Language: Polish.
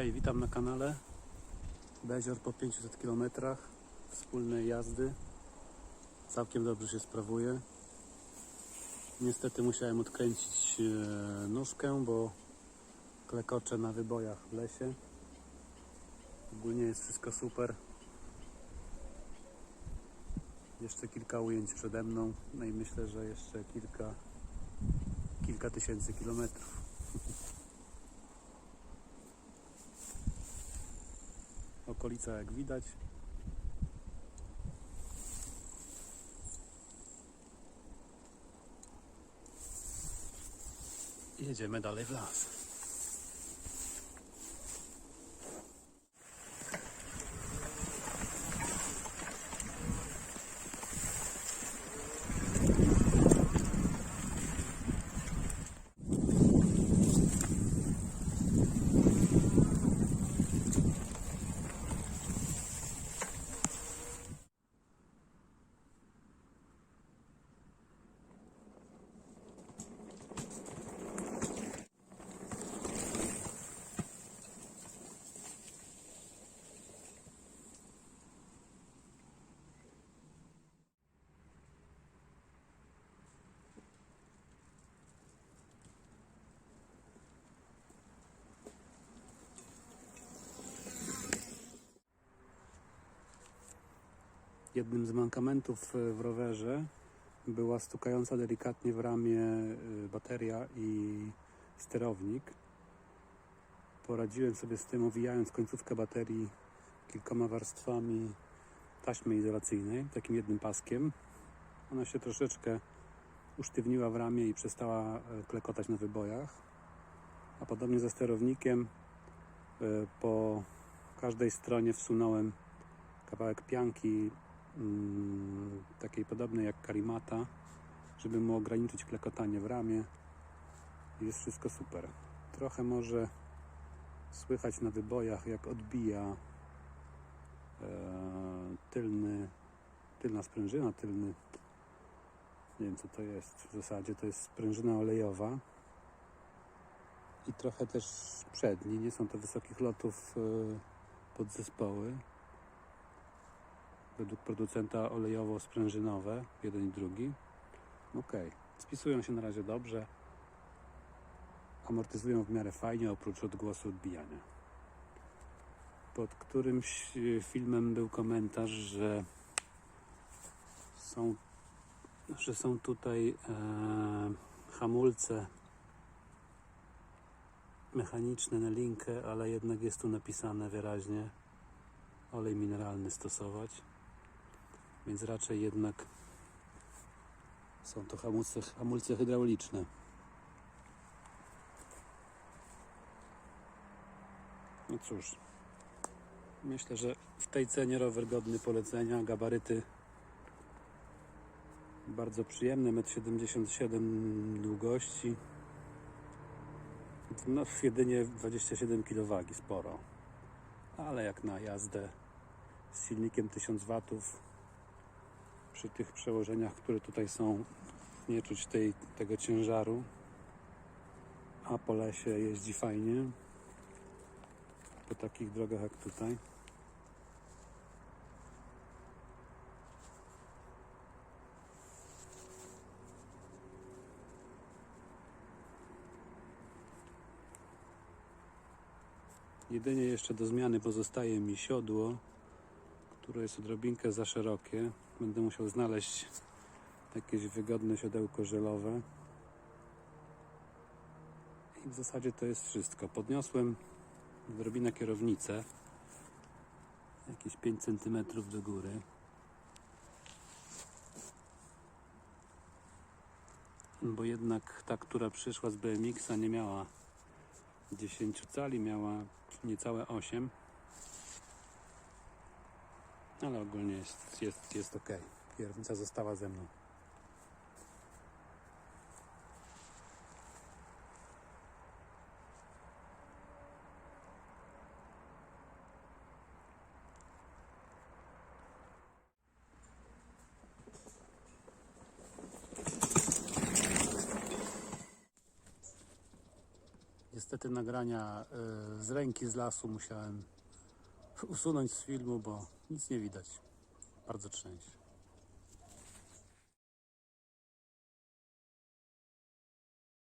Hej, witam na kanale. Bezior po 500 km wspólnej jazdy. Całkiem dobrze się sprawuje. Niestety musiałem odkręcić e, nóżkę, bo klekoczę na wybojach w lesie. Ogólnie jest wszystko super. Jeszcze kilka ujęć przede mną, no i myślę, że jeszcze kilka, kilka tysięcy kilometrów. Okolica jak widać. Jedziemy dalej w las. Jednym z mankamentów e, w rowerze była stukająca delikatnie w ramię e, bateria i sterownik. Poradziłem sobie z tym, owijając końcówkę baterii kilkoma warstwami taśmy izolacyjnej, takim jednym paskiem. Ona się troszeczkę usztywniła w ramię i przestała e, klekotać na wybojach. A podobnie ze sterownikiem po każdej stronie wsunąłem kawałek pianki takiej podobnej jak karimata, żeby mu ograniczyć klekotanie w ramię. Jest wszystko super. Trochę może słychać na wybojach, jak odbija e, tylny, tylna sprężyna, tylny, nie wiem co to jest, w zasadzie to jest sprężyna olejowa i trochę też przedni, nie są to wysokich lotów e, podzespoły według producenta olejowo-sprężynowe, jeden i drugi. Ok, spisują się na razie dobrze. Amortyzują w miarę fajnie, oprócz odgłosu odbijania. Pod którymś e, filmem był komentarz, że są, że są tutaj e, hamulce mechaniczne na linkę, ale jednak jest tu napisane wyraźnie olej mineralny stosować więc raczej jednak są to hamulce, hamulce hydrauliczne. No cóż, myślę, że w tej cenie rower godny polecenia, gabaryty bardzo przyjemne, 1,77 m długości, no jedynie 27 kg sporo, ale jak na jazdę z silnikiem 1000 watów przy tych przełożeniach, które tutaj są, nie czuć tej, tego ciężaru. A po lesie jeździ fajnie. Po takich drogach jak tutaj. Jedynie jeszcze do zmiany pozostaje mi siodło, które jest odrobinkę za szerokie. Będę musiał znaleźć jakieś wygodne siodełko żelowe. I w zasadzie to jest wszystko. Podniosłem odrobinę kierownicę. Jakieś 5 cm do góry. Bo jednak ta, która przyszła z BMX-a nie miała 10 cali, miała niecałe 8 ale ogólnie jest, jest, jest ok. Kierownica została ze mną. Niestety nagrania e, z ręki z lasu musiałem usunąć z filmu, bo nic nie widać. Bardzo trzęsie.